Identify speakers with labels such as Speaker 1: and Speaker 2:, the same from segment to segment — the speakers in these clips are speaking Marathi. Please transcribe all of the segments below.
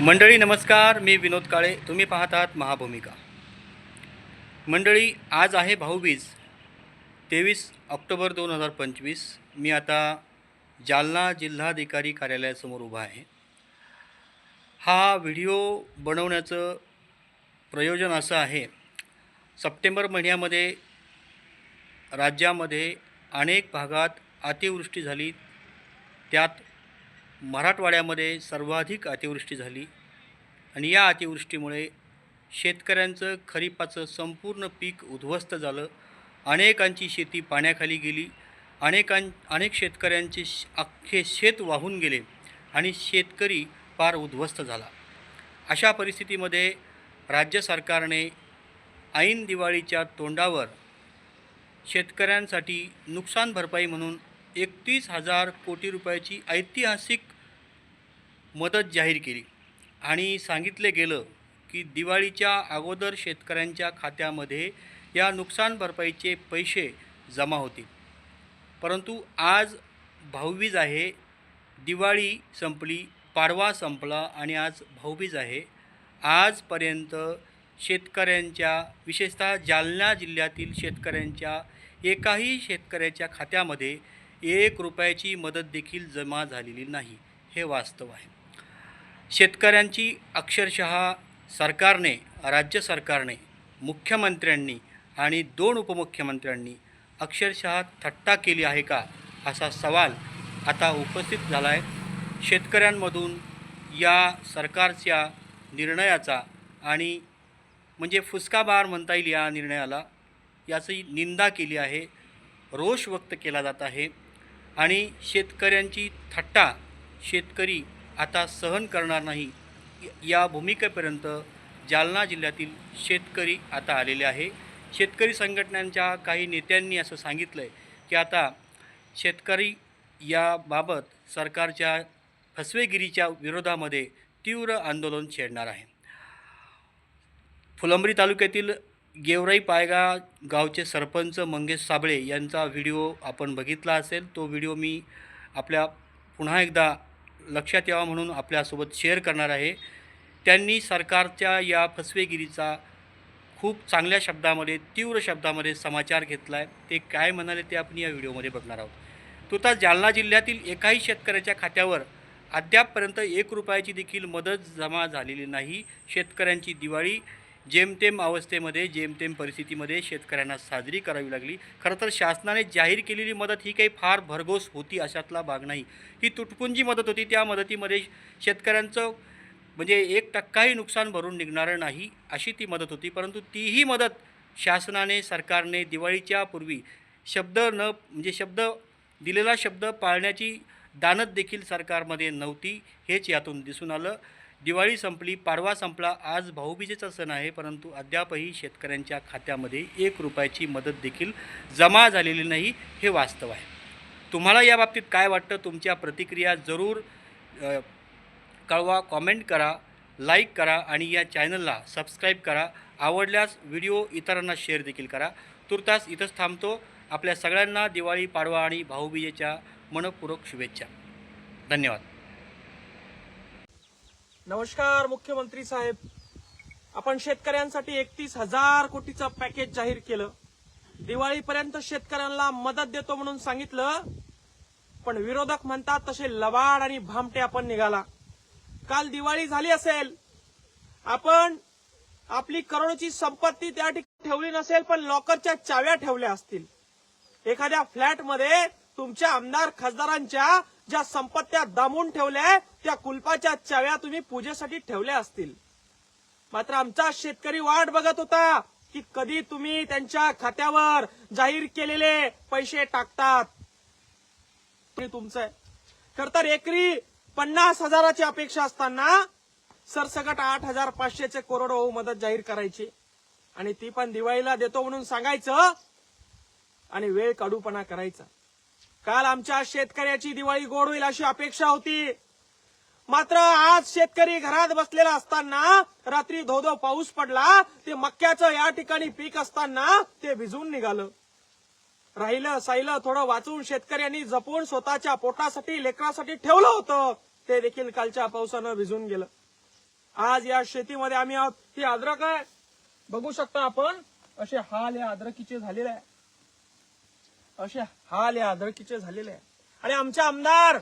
Speaker 1: मंडळी नमस्कार. मी विनोद काळे. तुम्ही पाहत आहात महाभूमिका. मंडळी आज आहे भाऊबीज. तेवीस ऑक्टोबर दोन हजार पंचवीस. मी आता जालना जिल्हाधिकारी कार्यालयासमोर उभा आहे. हा व्हिडिओ बनवण्याचं प्रयोजन असं आहे. सप्टेंबर महिन्यामध्ये राज्यामध्ये अनेक भागात अतिवृष्टी झाली. त्यात मराठवाड्यामध्ये सर्वाधिक अतिवृष्टी झाली आणि या अतिवृष्टीमुळे शेतकऱ्यांचं खरीपाचं संपूर्ण पीक उद्ध्वस्त झालं. अनेकांची शेती पाण्याखाली गेली. अनेकां अनेक शेतकऱ्यांचे अख्खे शेत वाहून गेले आणि शेतकरी फार उद्ध्वस्त झाला. अशा परिस्थितीमध्ये राज्य सरकारने ऐन दिवाळीच्या तोंडावर शेतकऱ्यांसाठी नुकसान भरपाई म्हणून एकतीस हजार कोटी रुपयाची ऐतिहासिक मदत जाहीर केली. आणि सांगितले गेलं की दिवाळीच्या अगोदर शेतकऱ्यांच्या खात्यामध्ये या नुकसान भरपाईचे पैसे जमा होतील. परंतु आज भाऊबीज आहे दिवाळी संपली पाडवा संपला आणि आज भाऊबीज आहे. आजपर्यंत शेतकऱ्यांच्या विशेषतः जालना जिल्ह्यातील शेतकऱ्यांच्या एकाही शेतकऱ्याच्या खात्यामध्ये एक रुपयाची मदत देखील जमा झालेली नाही हे वास्तव आहे. शेतकऱ्यांची अक्षरशः सरकारने राज्य सरकारने मुख्यमंत्र्यांनी आणि दोन उपमुख्यमंत्र्यांनी अक्षरशः थट्टा केली आहे का असा सवाल आता उपस्थित झाला आहे शेतकऱ्यांमधून या सरकारच्या निर्णयाचा आणि म्हणजे फुसकाबार म्हणता येईल या निर्णयाला याची निंदा केली आहे रोष व्यक्त केला जात आहे. आणि शेतकऱ्यांची थट्टा शेतकरी आता सहन करणार नाही या भूमिकेपर्यंत जालना जिल्ह्यातील शेतकरी आता आलेले आहे. शेतकरी संघटनांच्या काही नेत्यांनी असं सांगितलं आहे की आता शेतकरी याबाबत सरकारच्या फसवेगिरीच्या विरोधामध्ये तीव्र आंदोलन छेडणार आहे. फुलंब्री तालुक्यातील गेवराई पायगा गावचे सरपंच मंगेश साबळे यांचा व्हिडिओ आपण बघितला असेल तो व्हिडिओ मी आपल्या पुन्हा एकदा लक्षात यावा म्हणून आपल्यासोबत शेअर करणार आहे. त्यांनी सरकारच्या या फसवेगिरीचा खूप चांगल्या शब्दामध्ये तीव्र शब्दामध्ये समाचार घेतला आहे ते काय म्हणाले ते आपण या व्हिडिओमध्ये बघणार आहोत. तुर्तास जालना जिल्ह्यातील एकाही शेतकऱ्याच्या खात्यावर अद्यापपर्यंत एक रुपयाची देखील मदत जमा झालेली नाही. शेतकऱ्यांची दिवाळी जेमतेम अवस्थेमध्ये जेमतेम परिस्थितीमध्ये शेतकऱ्यांना साजरी करावी लागली. खरं तर शासनाने जाहीर केलेली मदत ही काही फार भरघोस होती अशातला भाग नाही. ही तुटपुंजी मदत होती. त्या मदतीमध्ये शेतकऱ्यांचं म्हणजे एक टक्काही नुकसान भरून निघणारं नाही अशी ती मदत होती. परंतु तीही मदत शासनाने सरकारने दिवाळीच्या पूर्वी शब्द न म्हणजे शब्द दिलेला शब्द पाळण्याची दानत देखील सरकारमध्ये नव्हती हेच यातून दिसून आलं. दिवाळी संपली पाडवा संपला आज भाऊबीजेचा सण आहे परंतु अद्यापही शेतकऱ्यांच्या खात्यामध्ये एक रुपयाची मदत देखील जमा झालेली नाही हे वास्तव आहे. तुम्हाला या बाबतीत काय वाटतं? तुमच्या प्रतिक्रिया जरूर कळवा कॉमेंट करा लाईक करा आणि या चॅनलला सबस्क्राईब करा. आवडल्यास व्हिडिओ इतरांना शेअर देखील करा. तुर्तास इथंच थांबतो. आपल्या सगळ्यांना दिवाळी पाडवा आणि भाऊबीजेच्या मनपूर्वक शुभेच्छा. धन्यवाद.
Speaker 2: नमस्कार मुख्यमंत्री साहेब. आपण शेतकऱ्यांसाठी एकतीस हजार कोटीचं पॅकेज जाहीर केलं. दिवाळीपर्यंत शेतकऱ्यांना मदत देतो म्हणून सांगितलं. पण विरोधक म्हणतात तसे लवाड आणि भामटे आपण निघाला. काल दिवाळी झाली असेल. आपण आपली करोडची संपत्ती त्या ठिकाणी ठेवली नसेल पण लॉकरच्या चाव्या ठेवल्या असतील. एखाद्या फ्लॅटमध्ये तुमच्या आमदार खासदारांच्या ज्या संपत्त्या दामून ठेवल्या त्या कुलपाच्या चाव्या तुम्ही पूजेसाठी ठेवल्या असतील. मात्र आमचा शेतकरी वाट बघत होता की कधी तुम्ही त्यांच्या खात्यावर जाहीर केलेले पैसे टाकतात. ते तुमचं आहे. खर तर एकरी पन्नास हजाराची अपेक्षा असताना सरसकट आठ हजार पाचशेचे करोड मदत जाहीर करायची. आणि ती पण दिवाळीला देतो म्हणून सांगायचं आणि वेळ काढूपणा करायचा. काल आमच्या शेतकऱ्याची दिवाळी गोड होईल अशी अपेक्षा होती. मात्र आज शेतकरी घरात बसलेला असताना रात्री धो धो पाऊस पडला ते मक्याचं या ठिकाणी पीक असताना ते भिजून निघालं. राहिलं साहिलं थोडं वाचून शेतकऱ्यांनी जपून स्वतःच्या पोटासाठी लेकरासाठी ठेवलं होतं. ते देखील कालच्या पावसानं भिजून गेलं. आज या शेतीमध्ये आम्ही आहोत. ही अद्रक आहे. बघू शकता आपण असे हाल या अद्रकीचे झालेले आहे. असे हाल या आदळकीचे झालेले आणि आमचे आमदार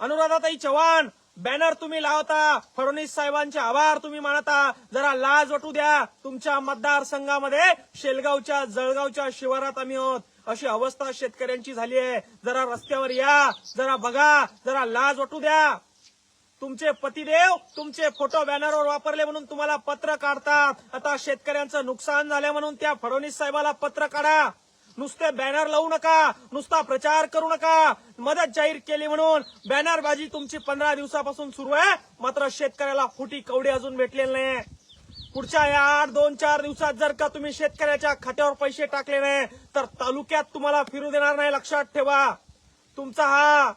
Speaker 2: अनुराधाताई चव्हाण बॅनर तुम्ही लावता फडणवीस साहेबांचे आभार तुम्ही मानता जरा लाज वाटू द्या. तुमच्या मतदारसंघामध्ये शेलगावच्या जळगावच्या शिवारात आम्ही आहोत. अशी अवस्था शेतकऱ्यांची झाली आहे. जरा रस्त्यावर या जरा बघा जरा लाज वाटू द्या. तुमचे पतिदेव तुमचे फोटो बॅनरवर वापरले म्हणून तुम्हाला पत्र काढतात. आता शेतकऱ्यांचं नुकसान झालं म्हणून त्या फडणवीस साहेबाला पत्र काढा. नुसते बॅनर लावू नका नुसता प्रचार करू नका. मदत जाहीर केली म्हणून बॅनरबाजी तुमची पंधरा दिवसापासून सुरू आहे. मात्र शेतकऱ्याला खोटी कवडी अजून भेटलेले नाही पुढच्या या आठ दोन चार दिवसात जर का तुम्ही शेतकऱ्याच्या खात्यावर पैसे टाकले नाही तर तालुक्यात तुम्हाला फिरू देणार नाही. लक्षात ठेवा. तुमचा हा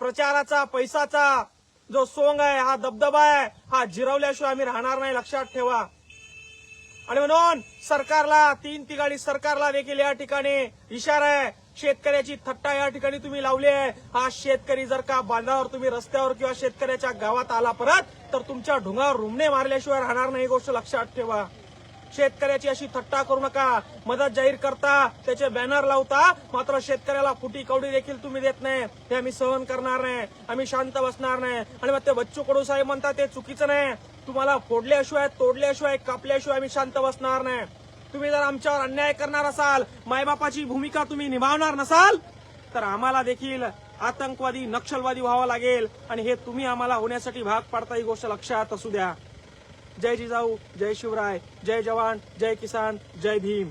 Speaker 2: प्रचाराचा पैसाचा जो सोंग आहे हा दबदबा आहे हा जिरवल्याशिवाय आम्ही राहणार नाही. लक्षात ठेवा. आणि म्हणून सरकारला तीन तिघाडी सरकारला देखील या ठिकाणी इशारा आहे. शेतकऱ्याची थट्टा या ठिकाणी तुम्ही लावली आहे. हा शेतकरी जर का बांधावर तुम्ही रस्त्यावर किंवा शेतकऱ्याच्या गावात आला परत तर तुमच्या ढुंगावर रुमणे मारल्याशिवाय राहणार नाही गोष्ट लक्षात ठेवा. शेतकऱ्याची अशी थट्टा करू नका. मदत जाहीर करता त्याचे बॅनर लावता मात्र शेतकऱ्याला फुटी कवडी देखील तुम्ही देत नाही. हे आम्ही सहन करणार नाही. आम्ही शांत बसणार नाही. आणि मग ते बच्चू कडू साहेब म्हणतात ते चुकीचं नाही. तुम्हाला फोडल्याशिवाय तोडल्याशिवाय कापल्याशिवाय आम्ही शांत बसणार नाही. तुम्ही जर आमच्यावर अन्याय करणार असाल मायबापाची भूमिका तुम्ही निभावणार नसाल तर आम्हाला देखील आतंकवादी नक्षलवादी व्हावं लागेल. आणि हे तुम्ही आम्हाला होण्यासाठी भाग पाडता ही गोष्ट लक्षात असू द्या. जय जिजाऊ जय शिवराय जय जवान जय किसान जय भीम.